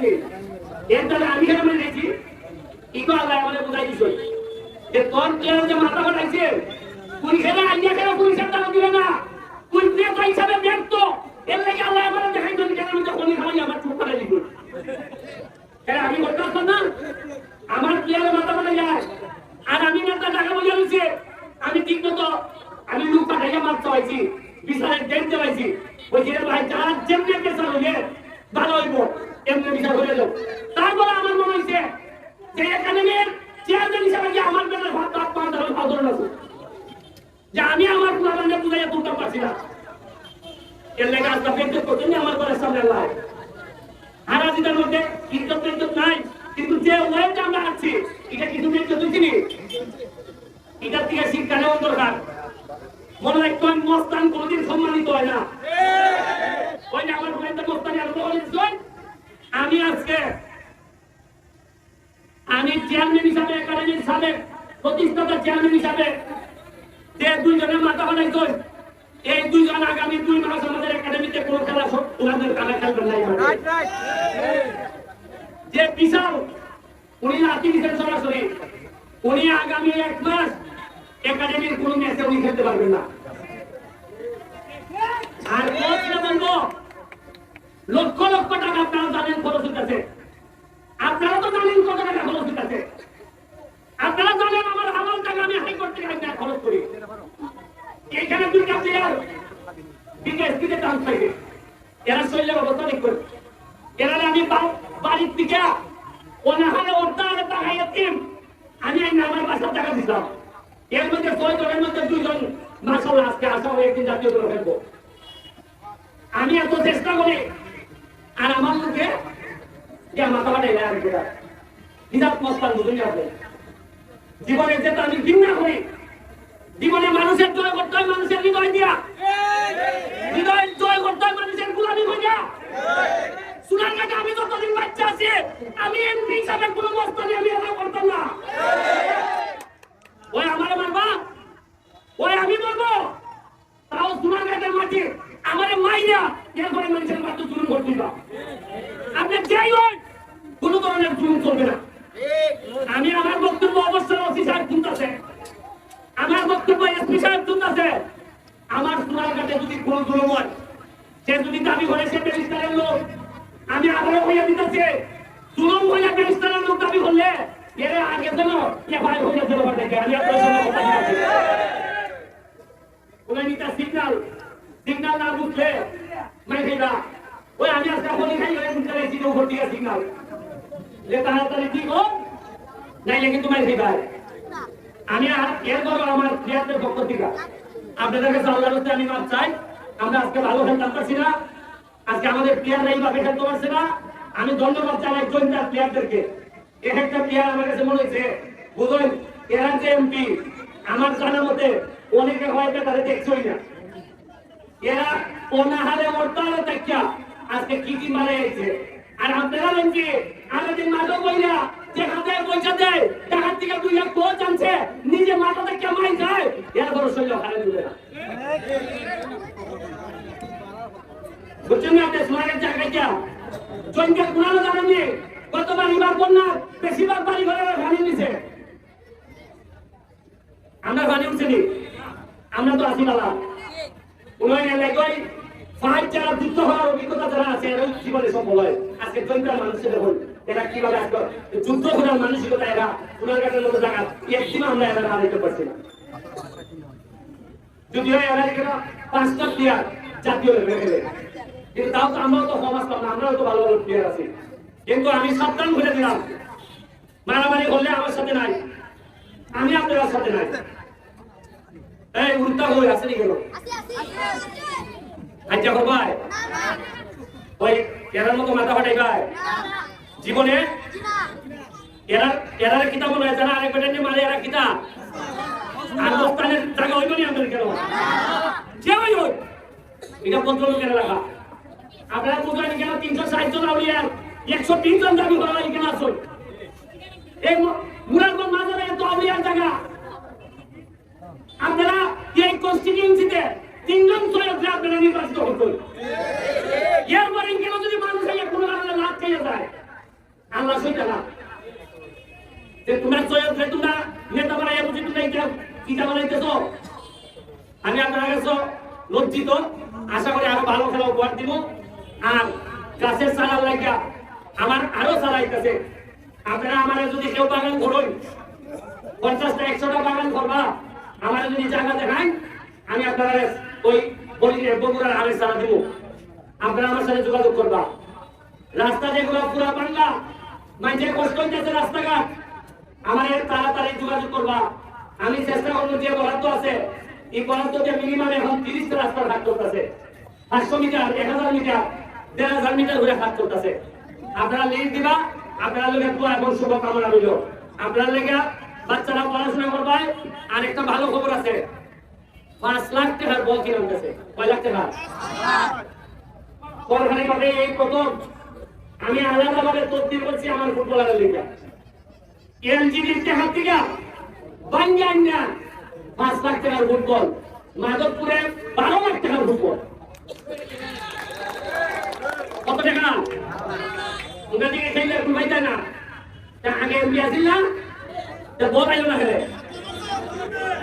বুঝাইনি এর দ্বারা আমি কেন মেনে নিয়েছি ইকো আল্লাহ আমাদের বুঝাই দিছ। যে তোর প্লেয়ার যে মাথা কাটাইছে পুলিশেরা আইয়া কেন পুলিশের টাকা দিবে না? তুই নেতা হিসাবে ব্যক্ত এর লাগে আল্লাহ আমার দেখাই দিল কেন আমি না আমার প্লেয়ারের মাথা কাটা যায় আর আমি নেতা টাকা বোঝা দিচ্ছে আমি ঠিক মতো আমি লোক পাঠাইয়া মারতে পাইছি বিচারের ডেট দেওয়াইছি বলছি রে ভাই যারা যেমনি বিচার হইলে ভালো হইব তারপরে আমার মনে হয়েছে যে চেয়ারম্যান হিসাবে যে আমার ভাত ভাত আছে যে আমি আমার না। করছেন আমার ঘরের সামনে আল্লাহ। হারাজিদের মধ্যে ইজ্জত নাই, কিন্তু যে ওয়েটা আমরা আছি এটা কিছু ইজ্জত দিচ্ছিনি এটার থেকে শিক্ষা নেওয়া দরকার মনে রাখবেন মস্তান কোনদিন সম্মানিত হয় না ওই যে আমার ফ্রেন্ড মস্তানি আরও বলেছেন আমি আজকে আমি চেয়ারম্যান হিসাবে একাডেমির সাবেক প্রতিষ্ঠাতা চেয়ারম্যান হিসাবে যে দুইজনের মাথা বানাইছেন এই দুইজন আগামী দুই মাস আমাদের একাডেমিতে কোন খেলা ওনাদের খেলা খেলবেন না এবার। যে বিশাল উনি লাঠি দিচ্ছেন সরাসরি। উনি আগামী এক মাস একাডেমির কোন ম্যাচে উনি খেলতে পারবেন না। আর বলব লক্ষ লক্ষ টাকা আপনারা জানেন খরচ হইতেছে আপনারা তো জানেন কত টাকা খরচ হইতেছে আপনারা জানেন আমার আমার টাকা আমি হাইকোর্ট থেকে আইনা খরচ করি এখানে দুইটা প্লেয়ার বিকেএসপিতে চান্স পাইবে এরা শৈলের অবস্থা দেখবেন এরা আমি বাড়ির থেকে অনাহারে অর্ধাহারে টাকা এতিম আমি আমার বাসার টাকা দিতাম এর মধ্যে ছয় জনের মধ্যে দুইজন মাসাল্লাহ আজকে আসা হয়ে একদিন জাতীয় দলে খেলব। আমি এত চেষ্টা করি আর আমার মুখে যে মাথা বাড়াই আর কেটা হিসাব মস্তান বুঝুন আপনি। জীবনে যেটা আমি ঘৃণা করি জীবনে মানুষের জয় করতে হয় মানুষের হৃদয় দিয়া। হৃদয় জয় করতে হয় মানুষের গুলামি হইয়া। কাছে আমি যতদিন বাচ্চা আছি, আমি এমপি হিসাবে কোনো মস্তানি আমি এলাকা করতাম না। ওই ওই আমি বলব, তাও মাটি এরপরে মানুষের মাত্র জুলুম করবি না আপনি যাই হন, কোনো ধরনের জুলুম করবে না। আগ্রহ হইয়া দিতেছে। জুলুম হইয়া ব্যারিস্টারের লোক দাবি করলে এর আগে যেন আমি আপনার সঙ্গে কথা মানে মানে আমার প্লেয়ারদের পক্ষ আপনাদের কাছে আল্লাহর আমি মাপ চাই। আমরা আজকে ভালো খেলতে পারছি না। আজকে আমাদের প্লেয়াররা এইভাবে খেলতে পারছে না, আমি ধন্যবাদ জানাই জয়ন্তার প্লেয়ারদেরকে এক একটা প্লেয়ার আমার কাছে মনে হয়েছে, বুঝলেন, এরা যে এমপি আমার জানা মতে অনেকে হয়তো তাদের দেখছই না। এরা অনাহারে অর্থালে দেখা আজকে কি কি মারা গেছে। আর আপনারা বলছি আমাদের মাদক বইরা যে হাতে পয়সা দেয় টাকার থেকে দুই লাখ কোচ আনছে, নিজে মাথা থেকে মাই যায় এরা বড় শৈল হারে দিবে না। আজকে জৈন্তার মানুষের দেখুন, এরা কীভাবে আজকে যুদ্ধ করার মানসিকতা, এরা জায়গা। একদিনও আমরা এরা হারাইতে পারছি যদিও এরা এখানে পাঁচটা প্লেয়ার জাতীয় কিন্তু তাও তো আমরাও তো সমাজ পাবো আমরাও তো ভালো ভালো প্লেয়ার আছি। কিন্তু আমি সাবধান করে দিলাম মারামারি হলে আমার সাথে নাই। আমি আপনার সাথে নাই। এই, উল্টা হয়ে আসেনি গেল আচ্ছা ভাই। ওই, এরার মতো মাথা ফাটাই ভাই জীবনে? এরা এরা কিতা মনে হয় যারা আরেক বেটার মারে এরা কিতা? আর দোস্তানের জায়গা হইব নি আমাদের কেন এটা পঞ্চম কেন রাখা আপনারা বুঝলেন কেন তিনশো ষাট জন আউলিয়ার একশো তিন জন দাবি করা হয় কেন আসুন। এই মুরাদগঞ্জ মাজারে এত আউলিয়ার জায়গা। আপনারা এই কনস্টিটিউন্সিতে তিনজন সৈয়দকে আপনারা নির্বাচিত করতেন এরপরে কেন যদি মানুষ কোনো কারণে লাভ খেয়ে যায়, আল্লাহ সইটা না যে তোমরা সৈয়দ যে তোমরা নেতা বানাইয়া বুঝি তোমরা এটা কিতা বানাইতেছ। আমি আপনার কাছে লজ্জিত। আশা করি আরও ভালো খেলা উপহার দিব। আর গাছের চালার লাগিয়া আমার আরও চালাইতেছে। আপনারা আমার যদি কেউ বাগান করুন পঞ্চাশটা, একশোটা বাগান করবা আমার যদি জায়গা দেখান, আমি আপনারা ওই বলি বগুড়ার আরেক চালা দিব। আপনারা আমার সাথে যোগাযোগ করবা। রাস্তা যেগুলো পুরা বাংলা মানে কষ্ট হইতেছে রাস্তাঘাট, আমার তাড়াতাড়ি যোগাযোগ করবা। আমি চেষ্টা করব যে বরাদ্দ আছে, এই বরাদ্দ যে মিনিমাম এখন তিরিশটা রাস্তার ঘাট করতেছে। পাঁচশো মিটার, এক হাজার মিটার দেড় হাজার মিটার ঘুরে ঘাট করতেছে আপনারা লিড দিবা, আপনারা লোকে দোয়া এবং শুভকামনা রইল। আপনার লেগে বাচ্চারা পড়াশোনা করবায় আর একটা ভালো খবর আছে। পাঁচ লাখ টাকার বল কিনে উঠেছে কয় লাখ টাকা? সরকারি ভাবে এই প্রথম। আমি আলাদা ভাবে তদবির করছি আমার ফুটবলারের লিগে। এলজিবির টাকা থেকে বাঙ্গান না পাঁচ লাখ টাকার ফুটবল। মাধবপুরে বারো লাখ টাকার ফুটবল।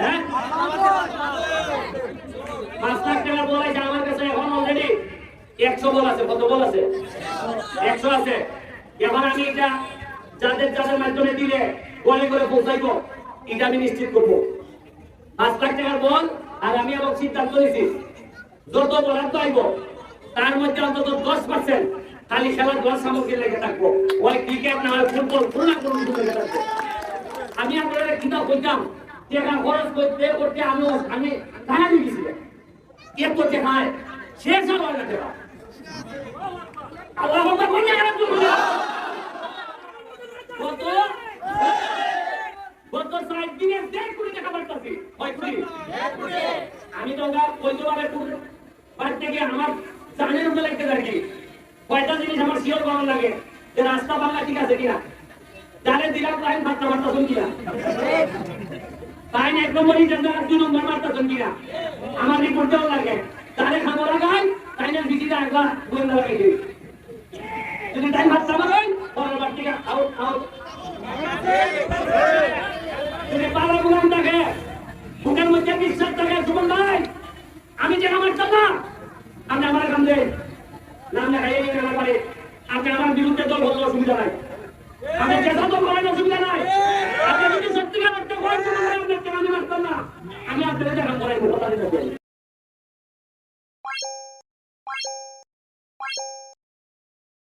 হ্যাঁ? আমার একশো আছে, কত আমি এটা যাদের মাধ্যমে দিলে বলে করে পৌঁছাইবো, এটা আমি নিশ্চিত করব। পাঁচ লাখ টাকার বল, আর আমি আবার সিদ্ধান্ত নিয়েছি যত বরাদ্দ আইব তার মধ্যে অন্তত দশ পার্সেন্ট খালি খেলার দশ সামগ্রী লেগে থাকব। ওই ক্রিকেট না হয় ফুটবল লেগে থাকব। আমি আপনাদের কিনা করতাম টাকা খরচ করতে করতে, আমি আমি টাকা দিয়ে গেছিলাম করতে হয় শেষ না আল্লাহ তুলবো কত গত ষাট দিনে দেড় কোটি টাকা বাড়তাছি কয় কোটি আমি তো ওরা বলতে পারে বাড়ি থেকে আমার জানের উপরে লাগতে থাকি কয়টা জিনিস শিওর লাগে? যে রাস্তা বাংলা ঠিক আছে কিনা? জানে দিলাম লাইন মাত্রা মাত্রা শুন কিনা? লাইন এক নম্বর জানতে দুই নম্বর মাত্রা শুন কিনা? আমার রিপোর্ট লাগে। তাহলে খাব লাগাই, তাই না বিচিটা একবার গোয়েন্দা লাগাই যদি টাইম হাত চামাবেন পরের বার থেকে আউট আউট যদি পালা গুলাম থাকে বুকের মধ্যে বিশ্বাস থাকে সুমন ভাই আমি যে আমার চাপা আপনি আমার কাম দেন নাম দেখাই এই না পারে আপনি আমার বিরুদ্ধে দল হতে অসুবিধা নাই। আমি চেষ্টা তো করেন অসুবিধা নাই। আপনি যদি সত্যিকার অর্থ করেন আমি আপনাদের দেখা করাই কথা দিতে